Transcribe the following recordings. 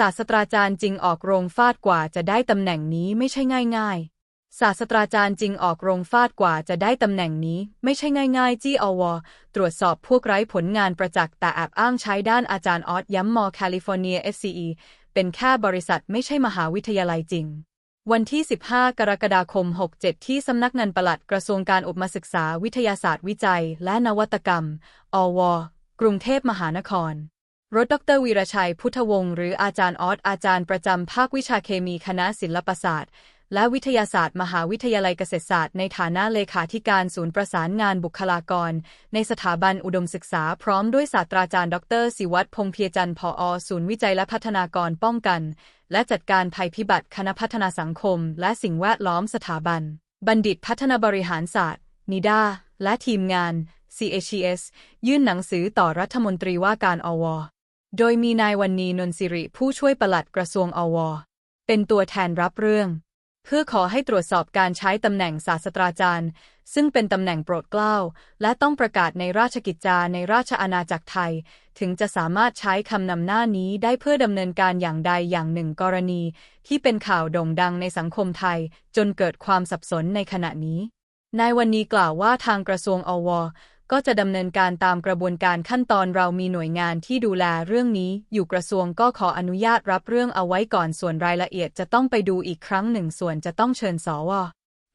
ศาสตราจารย์จริงออกโรงฟาดกว่าจะได้ตำแหน่งนี้ไม่ใช่ง่ายๆ ศาสตราจารย์จริงออกโรงฟาดกว่าจะได้ตำแหน่งนี้ ไม่ใช่ง่ายๆจีอวตรวจสอบพวกไร้ผลงานประจักษ์แต่แอบอ้างใช้ด้านอาจารย์ออสย้ำมอแคลิฟอร์เนีย SCE เป็นแค่บริษัทไม่ใช่มหาวิทยาลัยจริง วันที่ 15 กรกฎาคม 67 ที่สำนักงานปลัดกระทรวงการอุปศึกษาวิทยาศาสตร์วิจัย และนวัตกรรม อว กรุงเทพมหานคร รถดรวีรชัยพุทธวงศ์หรืออาจารย์ออสอาจารย์ประจำภาควิชาเคมีคณะศิลปศาสตร์ และวิทยาศาสตร์ มหาวิทยาลัยเกษตรศาสตร์ในฐานะเลขาธิการศูนย์ประสานงานบุคลากร ในสถาบันอุดมศึกษาพร้อมด้วยศาสตราจารย์ ดรศิวัตรพงเพียจันทร์ผอศูนย์วิจัยและพัฒนากรป้องกัน และจัดการภัยพิบัติคณะพัฒนาสังคม และสิ่งแวดล้อมสถาบัน บัณฑิตพัฒนาบริหารศาสตร์ นิดาและทีมงาน CHES ยื่นหนังสือต่อรัฐมนตรีว่าการอว โดยมีนายวันนีนนสิริผู้ช่วยปลัดกระทรวงอว เป็นตัวแทนรับเรื่อง เพื่อขอให้ตรวจสอบการใช้ตำแหน่งศาสตราจารย์ ซึ่งเป็นตำแหน่งโปรดเกล้า และต้องประกาศในราชกิจจาในราชอาณาจักรไทย ถึงจะสามารถใช้คำนำหน้านี้ได้เพื่อดำเนินการอย่างใดอย่างหนึ่งกรณี ที่เป็นข่าวโด่งดังในสังคมไทย จนเกิดความสับสนในขณะนี้นายวันนี้กล่าวว่าทางกระทรวงอว ก็จะดำเนินการตามกระบวนการขั้นตอนเรามีหน่วยงานที่ดูแลเรื่องนี้ อยู่กระทรวงก็ขออนุญาตรับเรื่องเอาไว้ก่อนส่วนรายละเอียดจะต้องไปดูอีกครั้งหนึ่งส่วนจะต้องเชิญสว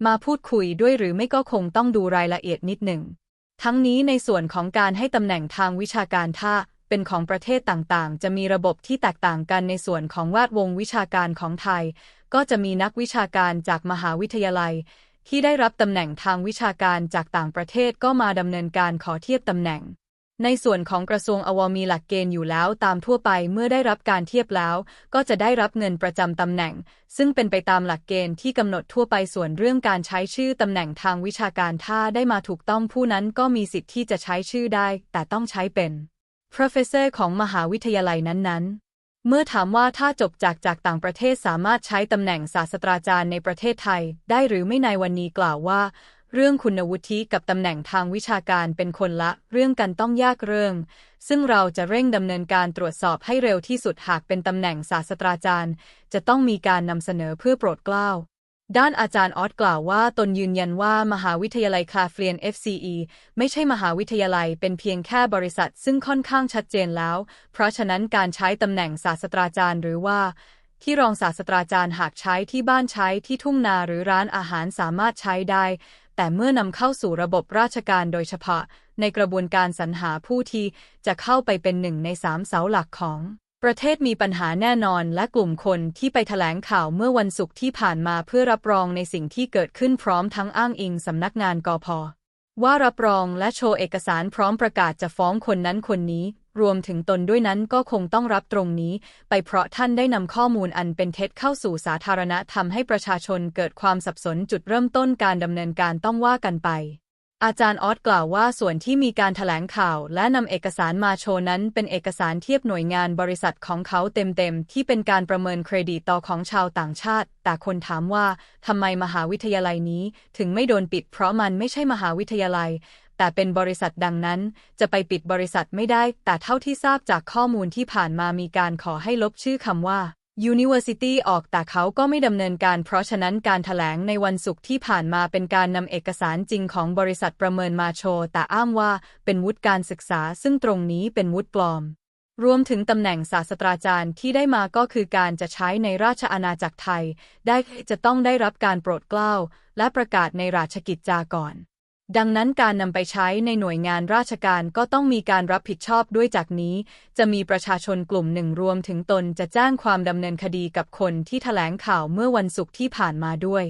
มาพูดคุยด้วยหรือไม่ก็คงต้องดูรายละเอียดนิดหนึ่ง ทั้งนี้ในส่วนของการให้ตำแหน่งทางวิชาการถ้าเป็นของประเทศต่างๆ จะมีระบบที่แตกต่างกันในส่วนของแวดวงวิชาการของไทย ก็จะมีนักวิชาการจากมหาวิทยาลัย ที่ได้รับตำแหน่งทางวิชาการจากต่างประเทศก็มาดำเนินการขอเทียบตำแหน่ง ในส่วนของกระทรวงอวมีหลักเกณฑ์อยู่แล้วตามทั่วไปเมื่อได้รับการเทียบแล้ว ก็จะได้รับเงินประจำตำแหน่ง ซึ่งเป็นไปตามหลักเกณฑ์ที่กำหนดทั่วไปส่วนเรื่องการใช้ชื่อตำแหน่งทางวิชาการถ้าได้มาถูกต้องผู้นั้นก็มีสิทธิ์ที่จะใช้ชื่อได้ แต่ต้องใช้เป็น professor ของมหาวิทยาลัยนั้นๆ เมื่อถามว่าถ้าจบจากจากต่างประเทศสามารถใช้ตำแหน่งศาสตราจารย์ในประเทศไทย ได้หรือไม่ในวันนี้กล่าวว่า เรื่องคุณวุฒิกับตำแหน่งทางวิชาการเป็นคนละ เรื่องกันต้องยากเรื่อง ซึ่งเราจะเร่งดำเนินการตรวจสอบให้เร็วที่สุดหากเป็นตำแหน่งศาสตราจารย์ จะต้องมีการนำเสนอเพื่อโปรดเกล้า ด้านอาจารย์ออสกล่าวว่าตนยืนยันว่ามหาวิทยาลัยคลาเฟลียน FCE ไม่ใช่มหาวิทยาลัยเป็นเพียงแค่บริษัท ซึ่งค่อนข้างชัดเจนแล้ว เพราะฉะนั้นการใช้ตำแหน่งศาสตราจารย์หรือว่าที่รองศาสตราจารย์หากใช้ที่บ้านใช้ที่ทุ่งนาหรือร้านอาหารสามารถใช้ได้ แต่เมื่อนำเข้าสู่ระบบราชการโดยเฉพาะ ในกระบวนการสรรหาผู้ที่จะเข้าไปเป็นหนึ่งในสามเสาหลักของ ประเทศมีปัญหาแน่นอนและกลุ่มคนที่ไปแถลงข่าวเมื่อวันศุกร์ที่ผ่านมาเพื่อรับรองในสิ่งที่เกิดขึ้นพร้อมทั้งอ้างอิงสำนักงานกพว่ารับรองและโชว์เอกสารพร้อมประกาศจะฟ้องคนนั้นคนนี้ รวมถึงตนด้วยนั้นก็คงต้องรับตรงนี้ ไปเพราะท่านได้นำข้อมูลอันเป็นเท็จเข้าสู่สาธารณะทำให้ประชาชนเกิดความสับสนจุดเริ่มต้นการดำเนินการต้องว่ากันไป อาจารย์ออสกล่าวว่าส่วนที่มีการถแถลงข่าว และนำเอกสารมาโชว์นั้น เป็นเอกสารเทียบหน่วยงานบริษัทของเขาเต็มๆ ที่เป็นการประเมินเครดิตต่อของชาวต่างชาติ แต่คนถามว่าทำไมมหาวิทยาลัยนี้ ถึงไม่โดนปิดเพราะมันไม่ใช่มหาวิทยาลัย แต่เป็นบริษัทดังนั้น จะไปปิดบริษัทไม่ได้ แต่เท่าที่ทราบจากข้อมูลที่ผ่านมามีการขอให้ลบชื่อคำว่า University ออกแต่เขาก็ไม่ดำเนินการ เพราะฉะนั้นการถแถลงในวันศุกร์ที่ผ่านมาเป็นการนำเอกสารจริงของบริษัทประเมินมาโชว์ แต่อ้างว่าเป็นวุฒิการศึกษา ซึ่งตรงนี้เป็นวุฒิปลอม รวมถึงตำแหน่งศาสตราจารย์ที่ได้มาก็คือการจะใช้ในราชอาณาจักรไทย ได้จะต้องได้รับการโปรดเกล้าและประกาศในราชกิจจาก่อน ดังนั้นการนำไปใช้ในหน่วยงานราชการก็ต้องมีการรับผิดชอบด้วยจากนี้ จะมีประชาชนกลุ่มหนึ่งรวมถึงตนจะแจ้งความดำเนินคดีกับคนที่ถแถลงข่าวเมื่อวันศุกร์ที่ผ่านมาด้วย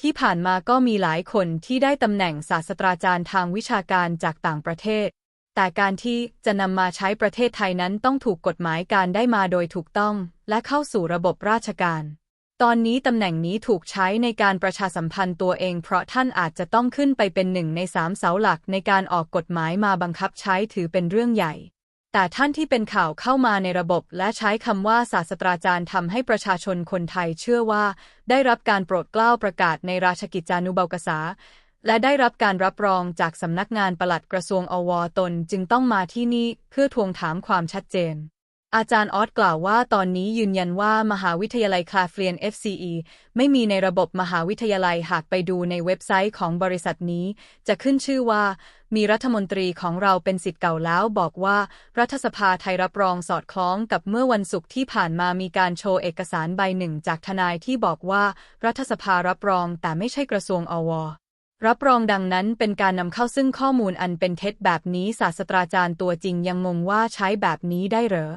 ที่ผ่านมาก็มีหลายคนที่ได้ตำแหน่งศาสตราจารย์ทางวิชาการจากต่างประเทศ แต่การที่จะนำมาใช้ประเทศไทยนั้นต้องถูกกฎหมายการได้มาโดยถูกต้อง และเข้าสู่ระบบราชการ ตอนนี้ตำแหน่งนี้ถูกใช้ในการประชาสัมพันธ์ตัวเอง เพราะท่านอาจจะต้องขึ้นไปเป็นหนึ่งในสามเสาหลักในการออกกฎหมายมาบังคับใช้ถือเป็นเรื่องใหญ่ แต่ท่านที่เป็นข่าวเข้ามาในระบบ และใช้คำว่าศาสตราจารย์ทำให้ประชาชนคนไทยเชื่อว่า ได้รับการโปรดเกล้าประกาศในราชกิจจานุเบกษา และได้รับการรับรองจากสำนักงานปลัดกระทรวงอวตนจึงต้องมาที่นี่เพื่อทวงถามความชัดเจน อาจารย์ออสกล่าวว่าตอนนี้ยืนยันว่ามหาวิทยาลัยคลาฟเลียน FCE ไม่มีในระบบมหาวิทยาลัยหากไปดูในเว็บไซต์ของบริษัทนี้ จะขึ้นชื่อว่า มีรัฐมนตรีของเราเป็นสิทธิ์เก่าแล้วบอกว่า รัฐสภาไทยรับรองสอดคล้องกับเมื่อวันศุกร์ที่ผ่านมามีการโชว์เอกสารใบหนึ่งจากทนายที่บอกว่า รัฐสภารับรองแต่ไม่ใช่กระทรวงอวรับรองดังนั้นเป็นการนำเข้าซึ่งข้อมูลอันเป็นเท็จแบบนี้ศาสตราจารย์ตัวจริงยังงงว่าใช้แบบนี้ได้เหรอ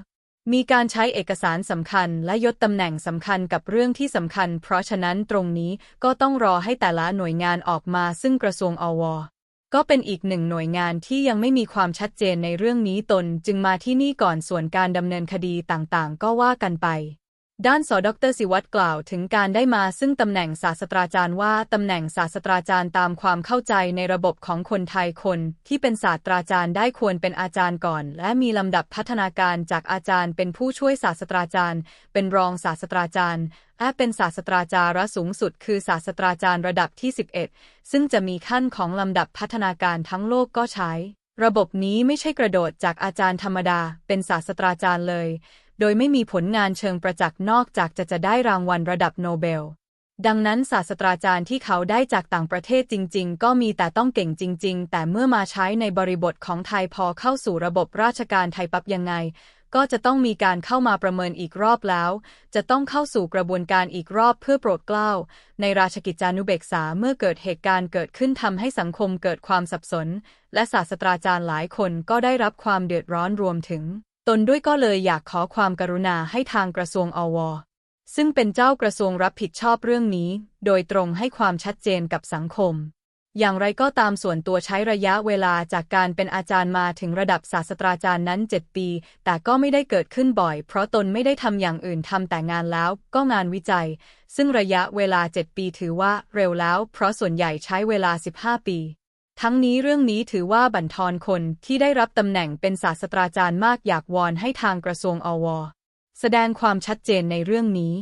มีการใช้เอกสารสำคัญและยศตำแหน่งสำคัญกับเรื่องที่สำคัญ เพราะฉะนั้นตรงนี้ก็ต้องรอให้แต่ละหน่วยงานออกมาซึ่งกระทรวงอวก็เป็นอีกหนึ่งหน่วยงานที่ยังไม่มีความชัดเจนในเรื่องนี้ตนจึงมาที่นี่ก่อนส่วนการดำเนินคดีต่างๆ ก็ว่ากันไป ด้านสดรศิวัตรกล่าวถึงการได้มาซึ่งตำแหน่งศาสตราจารย์ว่าตำแหน่งศาสตราจารย์ตามความเข้าใจในระบบของคนไทยคน ที่เป็นศาสตราจารย์ได้ควรเป็นอาจารย์ก่อน และมีลำดับพัฒนาการจากอาจารย์เป็นผู้ช่วยศาสตราจารย์ เป็นรองศาสตราจารย์และเป็นศาสตราจารย์สูงสุด คือศาสตราจารย์ระดับที่ 11 ซึ่งจะมีขั้นของลำดับพัฒนาการทั้งโลกก็ใช้ระบบนี้ไม่ใช่กระโดดจากอาจารย์ธรรมดา เป็นศาสตราจารย์เลย โดยไม่มีผลงานเชิงประจักษ์นอกจากจะจะได้รางวัลระดับโนเบล ดังนั้นศาสตราจารย์ที่เขาได้จากต่างประเทศจริง ๆ ก็มีแต่ต้องเก่งจริง ๆ แต่เมื่อมาใช้ในบริบทของไทยพอเข้าสู่ระบบราชการไทยปั๊บยังไง ก็จะต้องมีการเข้ามาประเมินอีกรอบแล้ว จะต้องเข้าสู่กระบวนการอีกรอบเพื่อโปรดเกล้า ในราชกิจจานุเบกษาเมื่อเกิดเหตุการณ์เกิดขึ้นทำให้สังคมเกิดความสับสน และศาสตราจารย์หลายคนก็ได้รับความเดือดร้อนรวมถึง ตนด้วยก็เลยอยากขอความกรุณาให้ทางกระทรวงอว ซึ่งเป็นเจ้ากระทรวงรับผิดชอบเรื่องนี้ โดยตรงให้ความชัดเจนกับสังคม อย่างไรก็ตามส่วนตัวใช้ระยะเวลาจากการเป็นอาจารย์มาถึงระดับศาสตราจารย์นั้น 7 ปี แต่ก็ไม่ได้เกิดขึ้นบ่อย เพราะตนไม่ได้ทำอย่างอื่นทำแต่งานแล้ว ก็งานวิจัย ซึ่งระยะเวลา 7 ปีถือว่าเร็วแล้ว เพราะส่วนใหญ่ใช้เวลา 15 ปี ทั้งนี้เรื่องนี้ถือว่าบั่นทอนคนที่ได้รับตำแหน่งเป็นศาสตราจารย์มากอยากวอนให้ทางกระทรวงอว แสดงความชัดเจนในเรื่องนี้